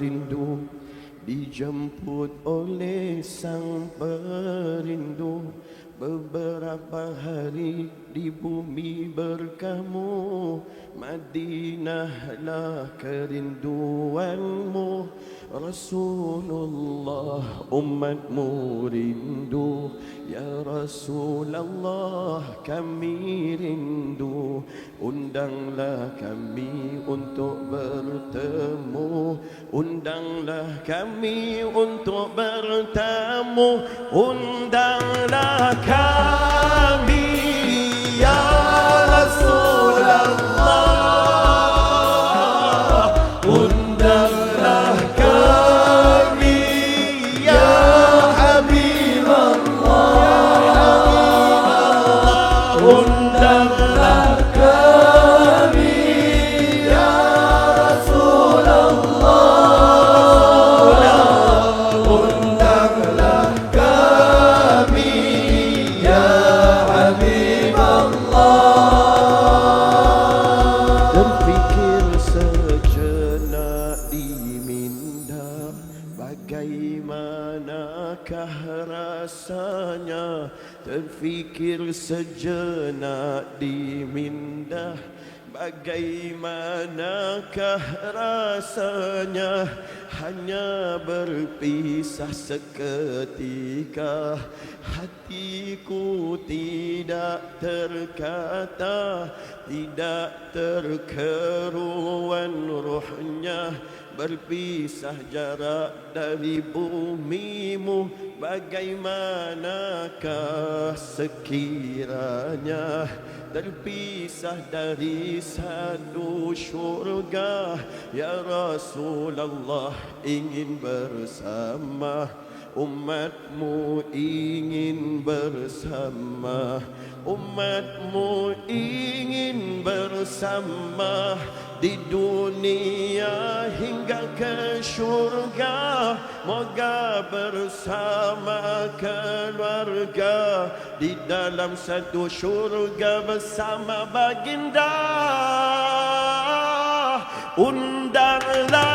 rindu Dijemput oleh sang perindu. Beberapa hari di bumi berkamu Madinahlah kerinduanmu Rasulullah umatmu rindu Ya Rasulullah kami rindu. Undanglah kami untuk bertemu. Undanglah kami untuk bertemu. Undanglah kami Terfikir sejenak di minda Bagaimanakah rasanya Hanya berpisah seketika? Hatiku tidak terkata Tidak terkeruan ruhnya Berpisah jarak dari bumimu Bagaimanakah sekiranya? Terpisah dari satu syurga Ya Rasulullah ingin bersama Umatmu ingin bersama Umatmu ingin bersama Di dunia hingga ke syurga Moga bersama keluarga. Di dalam satu syurga bersama baginda Undanglah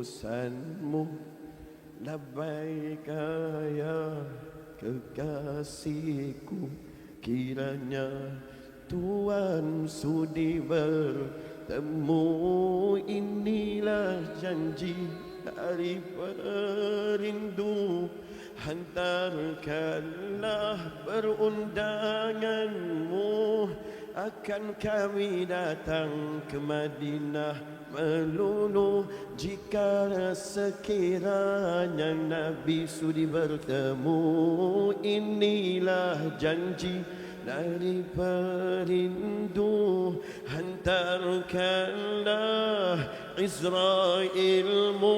perutusanmu Labbaika ya kekasihku. Kiranya Tuhan sudi bertemu. Inilah janji dari perindu. Hantarkanlah perundanganmu Akan kami datang ke Madinah melulu Jika sekiranya Nabi sudi bertemu. Inilah janji dari perindu Hantarkanlah Israelmu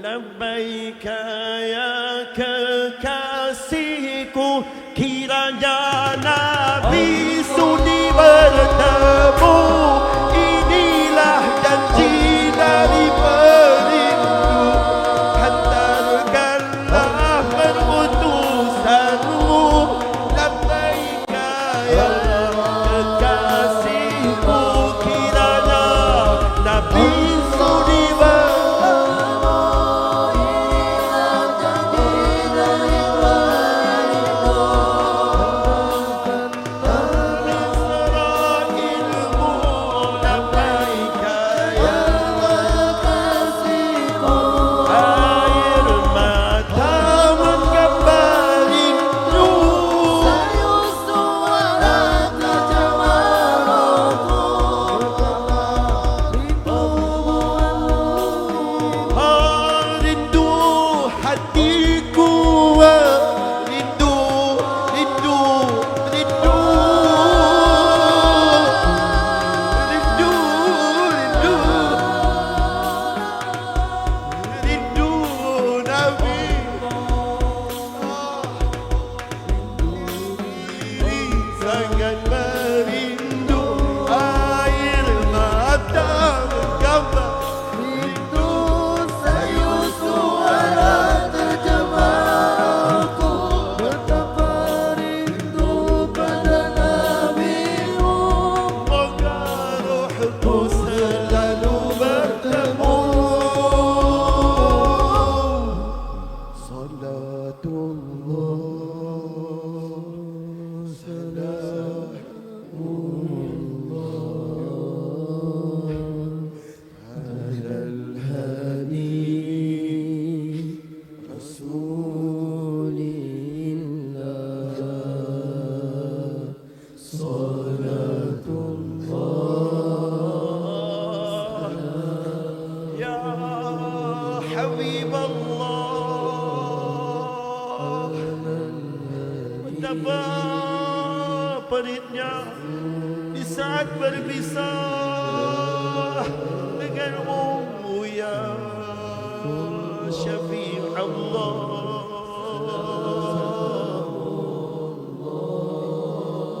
Labbaika ya kekasihku Kiranya Nabi sudi bertemu Inilah minha vida. Syafi' Allah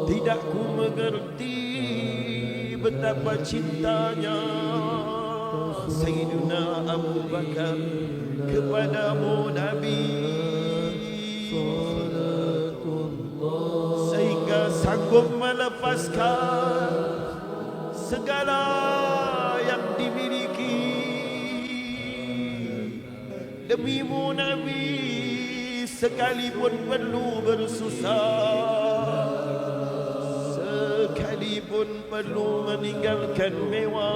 Tidak ku mengerti betapa cintanya Sayyidina Abu Bakar kepadamu Nabi. Sehingga sanggup melepaskan segala Demimu Nabi sekalipun perlu bersusah Sekalipun perlu meninggalkan mewah.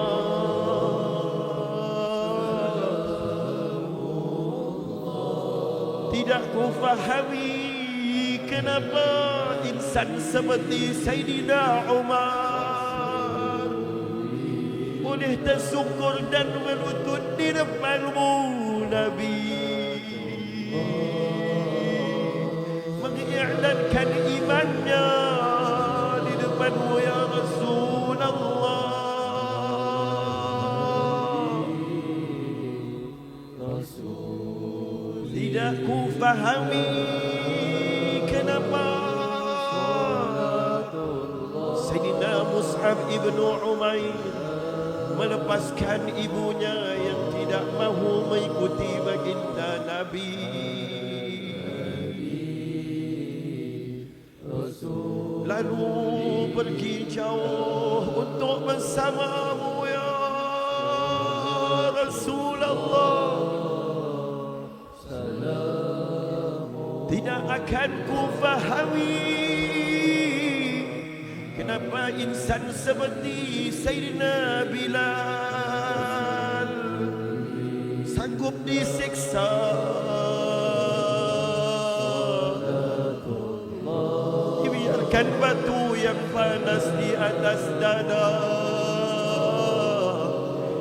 Tidak ku fahami kenapa insan seperti Sayyidina Umar Boleh tersungkur dan berlutut di depanmu النبي. من يعلن كان إيماننا لمن يا رسول الله. رسول لنكو فهمي كنما سيدنا مصعب ابن عمير. Melepaskan ibunya yang tidak mahu mengikuti baginda Nabi. Lalu pergi jauh untuk bersamamu ya Rasulullah. Tidak akan ku fahami insan seperti Sayyidina Bilal. Sanggup disiksa. Dibiarkan batu yang panas di atas dada.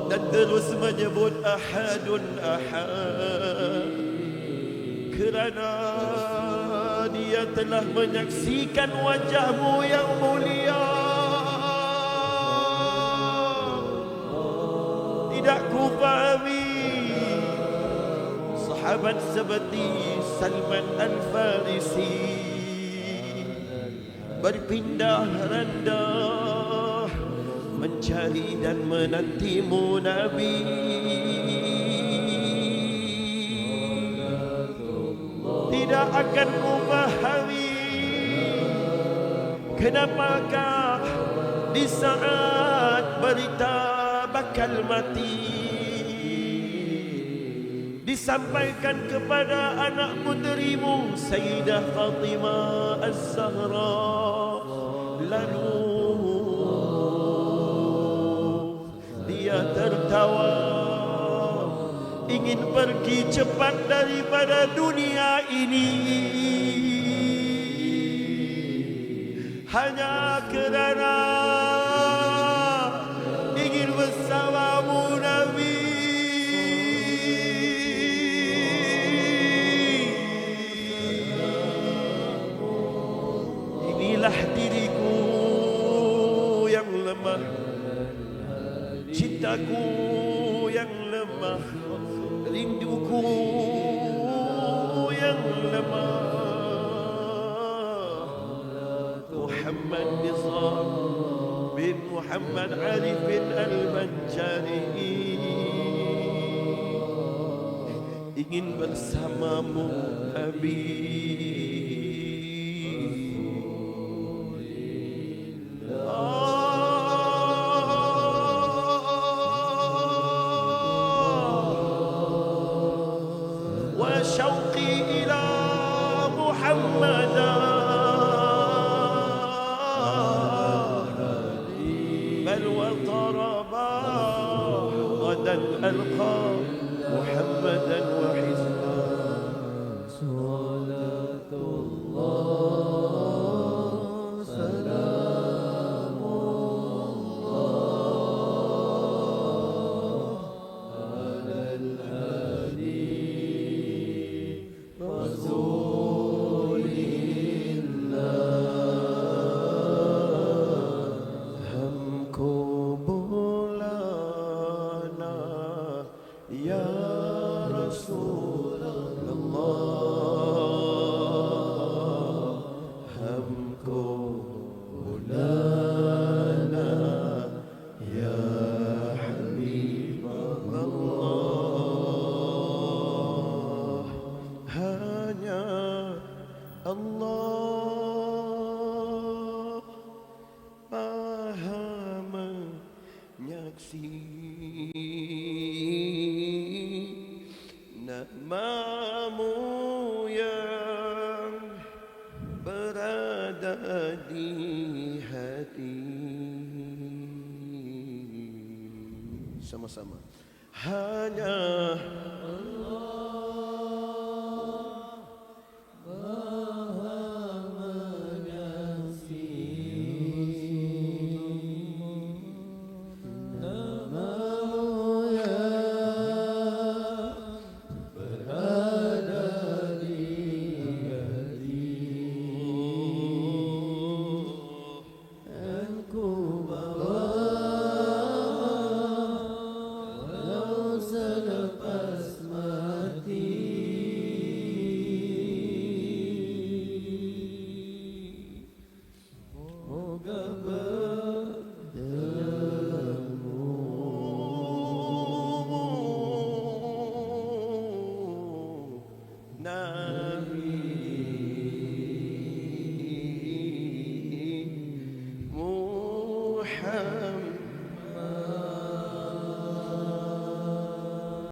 Dan terus menyebut ahadun ahad. Kerana dia telah menyaksikan wajahmu yang mulia. Tidak ku fahami sahabat seperti Salman Al-Farisi berpindah rendah mencari dan menantimu Nabi. tidak akan ku fahami Kenapakah di saat berita bakal mati. Disampaikan kepada anak puterimu Sayyidah Fatimah Az-Zahra. Lalu dia tertawa. Ingin pergi cepat daripada dunia ini. Hanya kerana cintaku yang lemah. Rinduku yang lemah. Muhammad Nizam bin Muhammad Arif bin Al-Banjari ingin bersamamu Habib وشوقي Sama-sama. Hanya